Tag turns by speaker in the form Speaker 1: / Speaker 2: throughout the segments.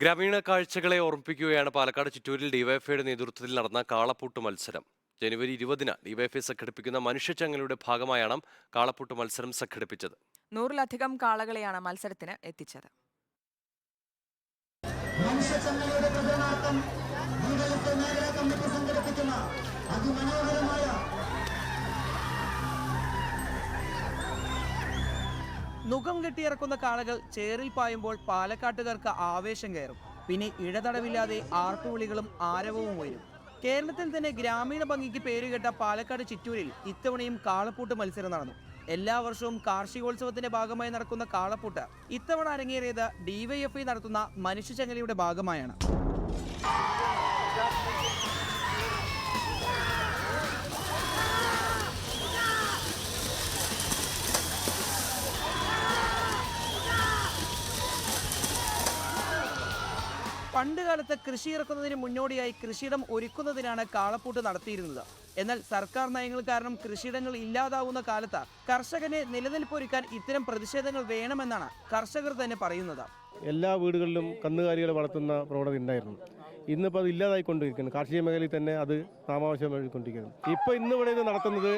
Speaker 1: ഗ്രാമീണ കാഴ്ചകളെ ഓർമ്മിപ്പിക്കുകയാണ് പാലക്കാട് ചിറ്റൂരിൽ ഡിവൈഎഫ്ഐയുടെ നേതൃത്വത്തിൽ നടന്ന കാളപ്പൂട്ട് മത്സരം. ജനുവരി ഇരുപതിന് ഡിവൈഎഫ്ഐ സംഘടിപ്പിക്കുന്ന മനുഷ്യച്ചങ്ങലയുടെ ഭാഗമായാണ് കാളപ്പൂട്ട് മത്സരം സംഘടിപ്പിച്ചത്.
Speaker 2: നൂറിലധികം കാളകളെയാണ് മത്സരത്തിന് എത്തിച്ചത്.
Speaker 3: അതിമനോഹരമായ
Speaker 4: നുകം കെട്ടിയിറക്കുന്ന കാളകൾ ചേറിൽ പായുമ്പോൾ പാലക്കാട്ടുകാർക്ക് ആവേശം കയറും. പിന്നെ ഇടതടവില്ലാതെ ആർപ്പുവിളികളും ആരവവും വരും കേരളത്തിൽ തന്നെ ഗ്രാമീണ ഭംഗിക്ക് പേരുകേട്ട പാലക്കാട് ചിറ്റൂരിൽ ഇത്തവണയും കാളപ്പൂട്ട് മത്സരം നടന്നു. എല്ലാ വർഷവും കാർഷികോത്സവത്തിന്റെ ഭാഗമായി നടക്കുന്ന കാളപ്പൂട്ട് ഇത്തവണ അരങ്ങേറിയത് ഡിവൈഎഫ്ഐ നടത്തുന്ന മനുഷ്യചങ്ങലയുടെ ഭാഗമായാണ്. പണ്ട് കാലത്ത് കൃഷി ഇറക്കുന്നതിന് മുന്നോടിയായി കൃഷിയിടം ഒരുക്കുന്നതിനാണ് കാളപ്പൂട്ട് നടത്തിയിരുന്നത്. എന്നാൽ സർക്കാർ നയങ്ങൾ കാരണം കൃഷിയിടങ്ങൾ ഇല്ലാതാവുന്ന കാലത്ത് കർഷകനെ നിലനിൽപ്പൊരുക്കാൻ ഇത്തരം പ്രതിഷേധങ്ങൾ വേണമെന്നാണ് കർഷകർ തന്നെ പറയുന്നത്.
Speaker 5: എല്ലാ വീടുകളിലും കന്നുകാലികളെ വളർത്തുന്ന പ്രവണത ഉണ്ടായിരുന്നു. ഇന്നിപ്പോൾ അത് ഇല്ലാതായിക്കൊണ്ടിരിക്കുന്നു. കാർഷിക മേഖലയിൽ തന്നെ അത് നാമാവശ്യമായിക്കൊണ്ടിരിക്കുന്നു ഇപ്പോൾ ഇന്ന് ഇവിടെ ഇത് നടത്തുന്നത്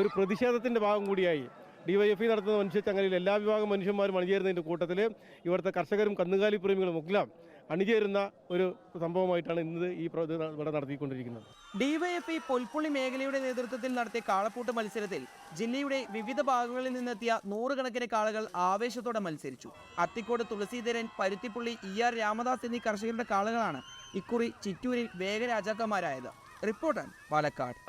Speaker 5: ഒരു പ്രതിഷേധത്തിന്റെ ഭാഗം കൂടിയായി. ഡിവൈഎഫ്ഇ നടത്തുന്ന മനുഷ്യ ചങ്ങലയിൽ എല്ലാ വിഭാഗം മനുഷ്യന്മാരും അണിചേരുന്നതിന്റെ കൂട്ടത്തിൽ ഇവിടുത്തെ കർഷകരും കന്നുകാലി പ്രേമികളും എല്ലാം അണിചേരുന്ന ഒരു സംഭവമായിട്ടാണ് ഇന്ന് ഈ ഇവിടെ നടത്തിക്കൊണ്ടിരിക്കുന്നത്.
Speaker 4: ഡിവൈഎഫ്ഐ പൊൽപ്പുള്ളി മേഖലയുടെ നേതൃത്വത്തിൽ നടത്തിയ കാളപ്പൂട്ട് മത്സരത്തിൽ ജില്ലയുടെ വിവിധ ഭാഗങ്ങളിൽ നിന്നെത്തിയ നൂറുകണക്കിന് കാളകൾ ആവേശത്തോടെ മത്സരിച്ചു. അത്തിക്കോട് തുളസീധരൻ പരുത്തിപ്പുള്ളി ഇ ആർ രാമദാസ് എന്നീ കർഷകരുടെ കാളകളാണ് ഇക്കുറി ചിറ്റൂരിൽ വേഗരാജാക്കന്മാരായത്. റിപ്പോർട്ടർ പാലക്കാട്.